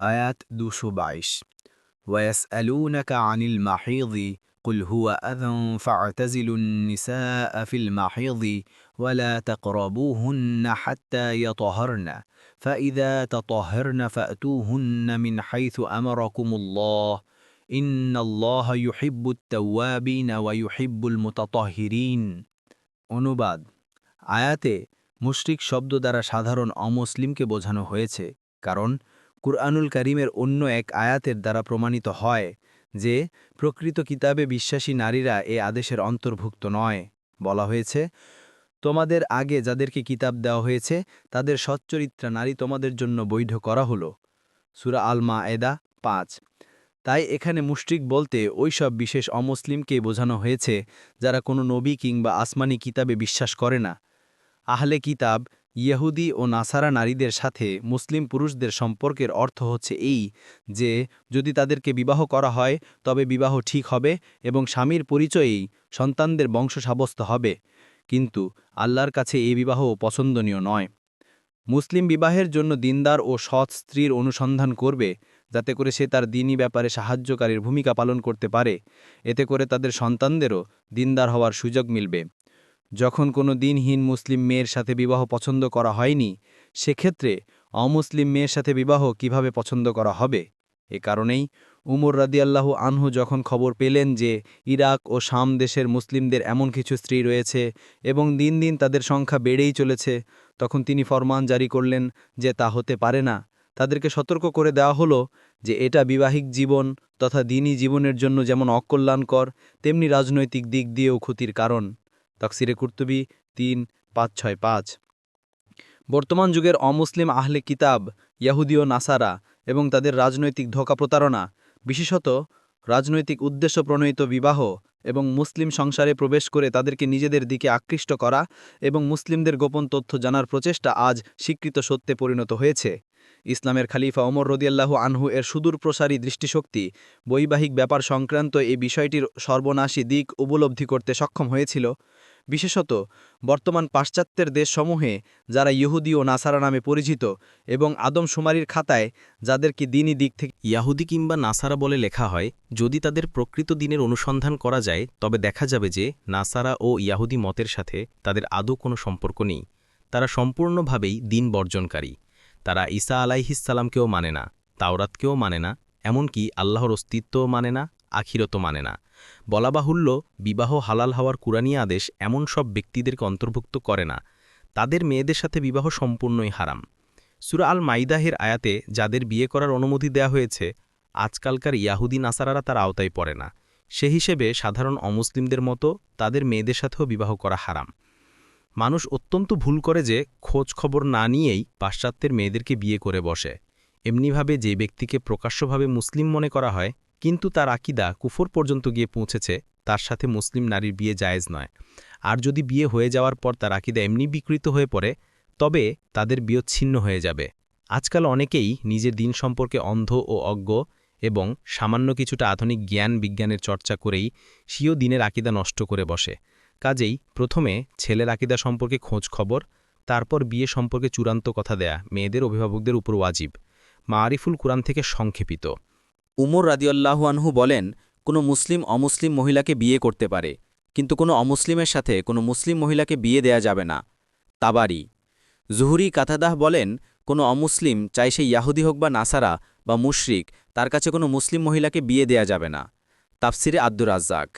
আয়াত দুশো বাইশ ويسألونك عن المحيض قل هو أذى فاعتزلوا النساء في المحيض ولا تقربوهن حتى يطهرن فإذا تطهرن فأتوهن من حيث أمركم الله إن الله يحب التوابين ويحب المتطهرين অনুবাদ আয়াতে মুশরিক শব্দ দ্বারা সাধারণ অমুসলিমকে বোঝানো হয়েছে কারণ কুরআনুল করিমের অন্য এক আয়াতের দ্বারা প্রমাণিত হয় যে প্রকৃত কিতাবে বিশ্বাসী নারীরা এ আদেশের অন্তর্ভুক্ত নয়। বলা হয়েছে, তোমাদের আগে যাদেরকে কিতাব দেওয়া হয়েছে, তাদের সচ্চরিত্রা নারী তোমাদের জন্য বৈধ করা হলো। সুরা আল মা এদা পাঁচ। তাই এখানে মুশরিক বলতে ওইসব বিশেষ অমুসলিমকেই বোঝানো হয়েছে যারা কোনো নবী কিংবা আসমানি কিতাবে বিশ্বাস করে না। আহলে কিতাব ইহুদি ও নাসারা নারীদের সাথে মুসলিম পুরুষদের সম্পর্কের অর্থ হচ্ছে এই যে, যদি তাদেরকে বিবাহ করা হয়, তবে বিবাহ ঠিক হবে এবং স্বামীর পরিচয়েই সন্তানদের বংশ সাব্যস্ত হবে। কিন্তু আল্লাহর কাছে এই বিবাহ পছন্দনীয় নয়। মুসলিম বিবাহের জন্য দিনদার ও সৎ স্ত্রীর অনুসন্ধান করবে, যাতে করে সে তার দিনই ব্যাপারে সাহায্যকারীর ভূমিকা পালন করতে পারে। এতে করে তাদের সন্তানদেরও দিনদার হওয়ার সুযোগ মিলবে। যখন কোনো দিনহীন মুসলিম মেয়ের সাথে বিবাহ পছন্দ করা হয়নি, সেক্ষেত্রে অমুসলিম মেয়ের সাথে বিবাহ কীভাবে পছন্দ করা হবে? এ কারণেই উমর রাদিয়াল্লাহু আনহু যখন খবর পেলেন যে ইরাক ও শাম দেশের মুসলিমদের এমন কিছু স্ত্রী রয়েছে এবং দিন দিন তাদের সংখ্যা বেড়েই চলেছে, তখন তিনি ফরমান জারি করলেন যে তা হতে পারে না। তাদেরকে সতর্ক করে দেওয়া হলো যে এটা বিবাহিক জীবন তথা দিনই জীবনের জন্য যেমন অকল্যাণকর, তেমনি রাজনৈতিক দিক দিয়েও ক্ষতির কারণ। তকসিরে কুর্তুবি তিন, পাঁচ, ছয়, পাঁচ। বর্তমান যুগের অমুসলিম আহলে কিতাব ইয়াহুদীয় নাসারা এবং তাদের রাজনৈতিক ধোকা প্রতারণা, বিশেষত রাজনৈতিক উদ্দেশ্য প্রণয়িত বিবাহ এবং মুসলিম সংসারে প্রবেশ করে তাদেরকে নিজেদের দিকে আকৃষ্ট করা এবং মুসলিমদের গোপন তথ্য জানার প্রচেষ্টা আজ স্বীকৃত সত্যে পরিণত হয়েছে। ইসলামের খালিফা ওমর রদিয়াল্লাহু আনহু এর সুদূর প্রসারী দৃষ্টিশক্তি, বৈবাহিক ব্যাপার সংক্রান্ত এই বিষয়টির সর্বনাশী দিক উপলব্ধি করতে সক্ষম হয়েছিল। বিশেষত বর্তমান পাশ্চাত্যের দেশসমূহে যারা ইহুদি ও নাসারা নামে পরিচিত এবং আদমশুমারির খাতায় যাদেরকে দিনই দিক থেকে ইয়াহুদি কিংবা নাসারা বলে লেখা হয়, যদি তাদের প্রকৃত দিনের অনুসন্ধান করা যায়, তবে দেখা যাবে যে নাসারা ও ইয়াহুদি মতের সাথে তাদের আদৌ কোনো সম্পর্ক নেই। তারা সম্পূর্ণভাবেই দিন বর্জনকারী। তারা ঈসা আলাইহিসালামকেও মানে না, তাওরাতকেও মানে না, এমনকি আল্লাহর অস্তিত্বও মানে না, আখিরতও মানে না। বলা বাহুল্য বিবাহ হালাল হওয়ার কুরানি আদেশ এমন সব ব্যক্তিদেরকে অন্তর্ভুক্ত করে না। তাদের মেয়েদের সাথে বিবাহ সম্পূর্ণই হারাম। সুরা আল মাইদাহের আয়াতে যাদের বিয়ে করার অনুমতি দেয়া হয়েছে, আজকালকার ইয়াহুদি নাসারারা তার আওতায় পড়ে না। সে হিসেবে সাধারণ অমুসলিমদের মতো তাদের মেয়েদের সাথেও বিবাহ করা হারাম। মানুষ অত্যন্ত ভুল করে যে খোঁজ খবর না নিয়েই পাশ্চাত্যের মেয়েদেরকে বিয়ে করে বসে। এমনিভাবে যে ব্যক্তিকে প্রকাশ্যভাবে মুসলিম মনে করা হয় কিন্তু তার আকিদা কুফর পর্যন্ত গিয়ে পৌঁছেছে, তার সাথে মুসলিম নারীর বিয়ে জায়েজ নয়। আর যদি বিয়ে হয়ে যাওয়ার পর তার আকিদা এমনি বিকৃত হয়ে পড়ে, তবে তাদের বিয়চ্ছিন্ন হয়ে যাবে। আজকাল অনেকেই নিজের দিন সম্পর্কে অন্ধ ও অজ্ঞ এবং সামান্য কিছুটা আধুনিক জ্ঞান বিজ্ঞানের চর্চা করেই সিও দিনের আকিদা নষ্ট করে বসে। কাজেই প্রথমে ছেলের আকিদা সম্পর্কে খোঁজ খবর, তারপর বিয়ে সম্পর্কে চূড়ান্ত কথা দেয়া মেয়েদের অভিভাবকদের উপর ওয়াজিব। মারিফুল কুরআন থেকে সংক্ষেপিত। উমর রাদিয়াল্লাহু আনহু বলেন, কোনো মুসলিম অমুসলিম মহিলাকে বিয়ে করতে পারে, কিন্তু কোনো অমুসলিমের সাথে কোনো মুসলিম মহিলাকে বিয়ে দেয়া যাবে না। তাবারি। জুহুরি কাথাদাহ বলেন, কোনো অমুসলিম চাই সে ইয়াহুদি হোক বা নাসারা বা মুশরিক, তার কাছে কোনো মুসলিম মহিলাকে বিয়ে দেয়া যাবে না। তাফসিরে আব্দুর রাজ্জাক।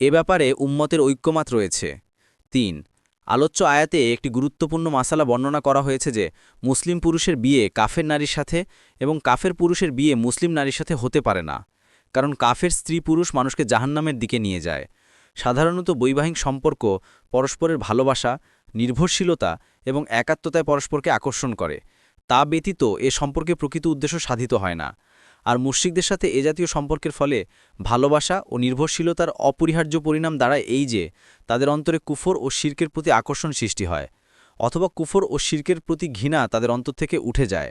এ ব্যাপারে উম্মতের ঐক্যমাত রয়েছে। তিন আলোচ্য আয়াতে একটি গুরুত্বপূর্ণ মাসালা বর্ণনা করা হয়েছে যে, মুসলিম পুরুষের বিয়ে কাফের নারীর সাথে এবং কাফের পুরুষের বিয়ে মুসলিম নারীর সাথে হতে পারে না। কারণ কাফের স্ত্রী পুরুষ মানুষকে জাহান্নামের দিকে নিয়ে যায়। সাধারণত বৈবাহিক সম্পর্ক পরস্পরের ভালোবাসা, নির্ভরশীলতা এবং একাত্মতায় পরস্পরকে আকর্ষণ করে। তা ব্যতীত এ সম্পর্কে প্রকৃত উদ্দেশ্য সাধিত হয় না। আর মুশ্রিকদের সাথে এ জাতীয় সম্পর্কের ফলে ভালোবাসা ও নির্ভরশীলতার অপরিহার্য পরিণাম দাঁড়ায় এই যে, তাদের অন্তরে কুফর ও শির্কের প্রতি আকর্ষণ সৃষ্টি হয়, অথবা কুফর ও শির্কের প্রতি ঘৃণা তাদের অন্তর থেকে উঠে যায়।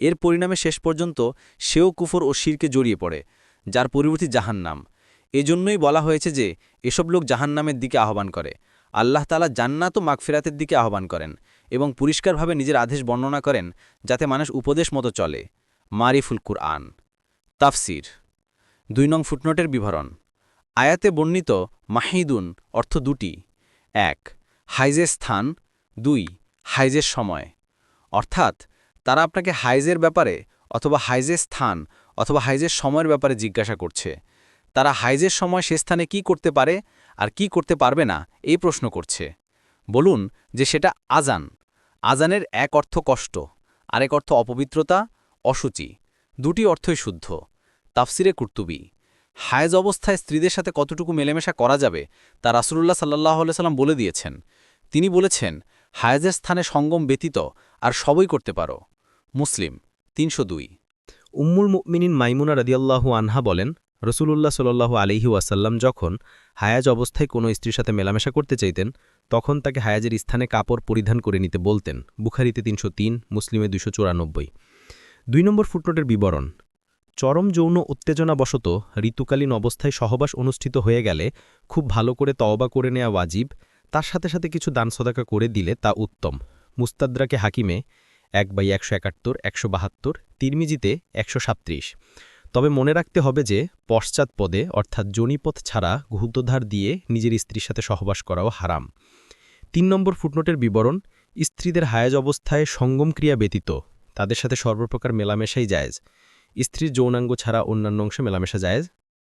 এর পরিণামে শেষ পর্যন্ত সেও কুফর ও শিরকে জড়িয়ে পড়ে, যার পরিবর্তী জাহান্নাম। এজন্যই বলা হয়েছে যে, এসব লোক জাহান্নামের দিকে আহ্বান করে। আল্লাহ তালা জান্নাত ও মাগফেরাতের দিকে আহ্বান করেন এবং পরিষ্কারভাবে নিজের আদেশ বর্ণনা করেন যাতে মানুষ উপদেশ মতো চলে। মারিফুল কুরআন। তাফসির, দুই নং ফুটনোটের বিবরণ। আয়াতে বর্ণিত মাহিদুন অর্থ দুটি। এক, হাইজের স্থান, দুই, হাইজের সময়। অর্থাৎ তারা আপনাকে হাইজের ব্যাপারে অথবা হাইজের স্থান অথবা হাইজের সময়ের ব্যাপারে জিজ্ঞাসা করছে। তারা হাইজের সময় সে স্থানে কি করতে পারে আর কি করতে পারবে না এই প্রশ্ন করছে। বলুন যে সেটা আজান আজানের এক অর্থ কষ্ট, আরেক অর্থ অপবিত্রতা, অসুচি। দুটি অর্থই শুদ্ধ। তাফসিরে কুর্তুবি। হায়েজ অবস্থায় স্ত্রীদের সাথে কতটুকু মেলেমেশা করা যাবে, তা রাসুলুল্লাহ সাল্লাহ সাল্লাম বলে দিয়েছেন। তিনি বলেছেন, হায়েজের স্থানে সঙ্গম ব্যতীত আর সবই করতে পারো। মুসলিম, তিনশো দুই। উম্মুল মুমিনিন মাইমুনা রাদিয়াল্লাহু আনহা বলেন, রসুলুল্লাহ সাল্লাল্লাহু আলিহি ওয়াসাল্লাম যখন হায়াজ অবস্থায় কোনো স্ত্রীর সাথে মেলামেশা করতে চাইতেন, তখন তাকে হায়াজের স্থানে কাপড় পরিধান করে নিতে বলতেন। বুখারিতে তিনশো তিন, মুসলিমে দুশো চুরানব্বই। দুই নম্বর ফুটনোটের বিবরণ চরম যৌন উত্তেজনাবশত ঋতুকালীন অবস্থায় সহবাস অনুষ্ঠিত হয়ে গেলে খুব ভালো করে তওবা করে নেওয়া ওয়াজিব। তার সাথে সাথে কিছু দান সদাকা করে দিলে তা উত্তম। মুস্তাদ্রাকে হাকিমে এক বাই একশো একাত্তর, একশো বাহাত্তর, তিরমিজিতে একশো সাত্রিশ তবে মনে রাখতে হবে যে পশ্চাৎপদে অর্থাৎ জনিপথ ছাড়া ঘুতধার দিয়ে নিজের স্ত্রীর সাথে সহবাস করাও হারাম। তিন নম্বর ফুটনোটের বিবরণ, স্ত্রীদের হায়াজ অবস্থায় সঙ্গম ক্রিয়া ব্যতীত, তাদের সাথে সর্বপ্রকার মেলামেশাই জায়েজ। স্ত্রীর যৌনাঙ্গ ছাড়া অন্যান্য অংশে মেলামেশা জায়েজ।